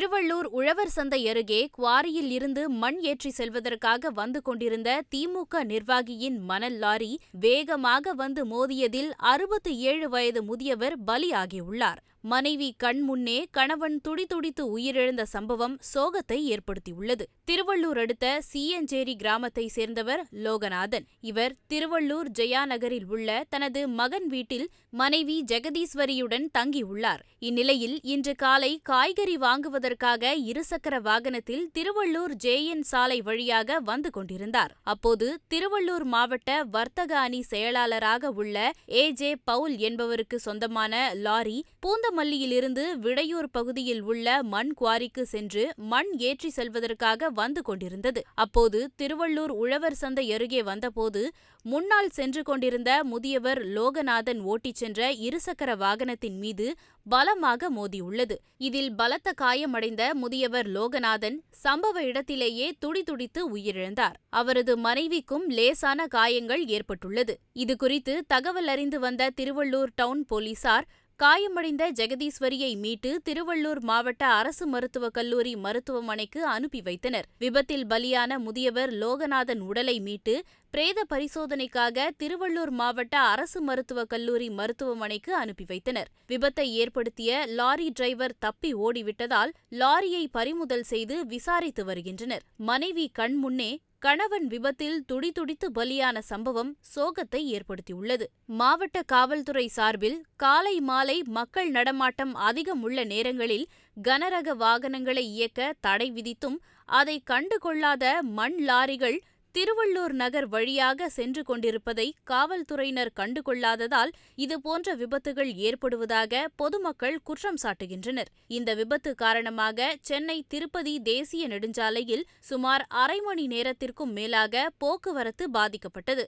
திருவள்ளூர் உழவர் சந்தை அருகே குவாரியில் இருந்து மண் ஏற்றி செல்வதற்காக வந்து கொண்டிருந்த திமுக நிர்வாகியின் மணல் லாரி வேகமாக வந்து மோதியதில் அறுபத்தி ஏழு வயது முதியவர் பலியாகியுள்ளார். மனைவி கண் முன்னே கணவன் துடிதுடித்து உயிரிழந்த சம்பவம் சோகத்தை ஏற்படுத்தியுள்ளது. திருவள்ளூர் அடுத்த சீயஞ்சேரி கிராமத்தை சேர்ந்தவர் லோகநாதன். இவர் திருவள்ளூர் ஜெயா நகரில் உள்ள தனது மகன் வீட்டில் மனைவி ஜெகதீஸ்வரியுடன் தங்கியுள்ளார். இந்நிலையில் இன்று காலை காய்கறி வாங்குவதற்காக இருசக்கர வாகனத்தில் திருவள்ளூர் ஜேஎன் சாலை வழியாக வந்து கொண்டிருந்தார். அப்போது திருவள்ளூர் மாவட்ட வர்த்தக அணி செயலாளராக உள்ள ஏ ஜே பவுல் என்பவருக்கு சொந்தமான லாரி பூந்த பூந்தமல்லியிலிருந்து விடையூர் பகுதியில் உள்ள மண் குவாரிக்கு சென்று மண் ஏற்றி செல்வதற்காக வந்து கொண்டிருந்தது. அப்போது திருவள்ளூர் உழவர் சந்தை அருகே வந்தபோது முன்னால் சென்று கொண்டிருந்த முதியவர் லோகநாதன் ஓட்டிச் சென்ற இருசக்கர வாகனத்தின் மீது பலமாக மோதியுள்ளது. இதில் பலத்த காயமடைந்த முதியவர் லோகநாதன் சம்பவ இடத்திலேயே துடிதுடித்து உயிரிழந்தார். அவரது மனைவிக்கும் லேசான காயங்கள் ஏற்பட்டுள்ளது. இதுகுறித்து தகவல் அறிந்து வந்த திருவள்ளூர் டவுன் போலீசார் காயமடைந்த ஜெகதீஸ்வரியை மீட்டு திருவள்ளூர் மாவட்ட அரசு மருத்துவக் கல்லூரி மருத்துவமனைக்கு அனுப்பி வைத்தனர். விபத்தில் பலியான முதியவர் லோகநாதன் உடலை மீட்டு பிரேத பரிசோதனைக்காக திருவள்ளூர் மாவட்ட அரசு மருத்துவக் கல்லூரி மருத்துவமனைக்கு அனுப்பி வைத்தனர். விபத்தை ஏற்படுத்திய லாரி டிரைவர் தப்பி ஓடிவிட்டதால் லாரியை பறிமுதல் செய்து விசாரித்து வருகின்றனர். மனைவி கண்முன்னே கணவன் விபத்தில் துடிதுடித்து பலியான சம்பவம் சோகத்தை ஏற்படுத்தியுள்ளது. மாவட்ட காவல்துறை சார்பில் காலை மாலை மக்கள் நடமாட்டம் அதிகம் உள்ள நேரங்களில் கனரக வாகனங்களை இயக்க தடை விதித்தும் அதை கண்டுகொள்ளாத மண் லாரிகள் திருவள்ளூர் நகர் வழியாக சென்று கொண்டிருப்பதை காவல்துறையினர் கண்டுகொள்ளாததால் இதுபோன்ற விபத்துகள் ஏற்படுவதாக பொதுமக்கள் குற்றம் சாட்டுகின்றனர். இந்த விபத்து காரணமாக சென்னை திருப்பதி தேசிய நெடுஞ்சாலையில் சுமார் அரை மணி நேரத்திற்கும் மேலாக போக்குவரத்து பாதிக்கப்பட்டது.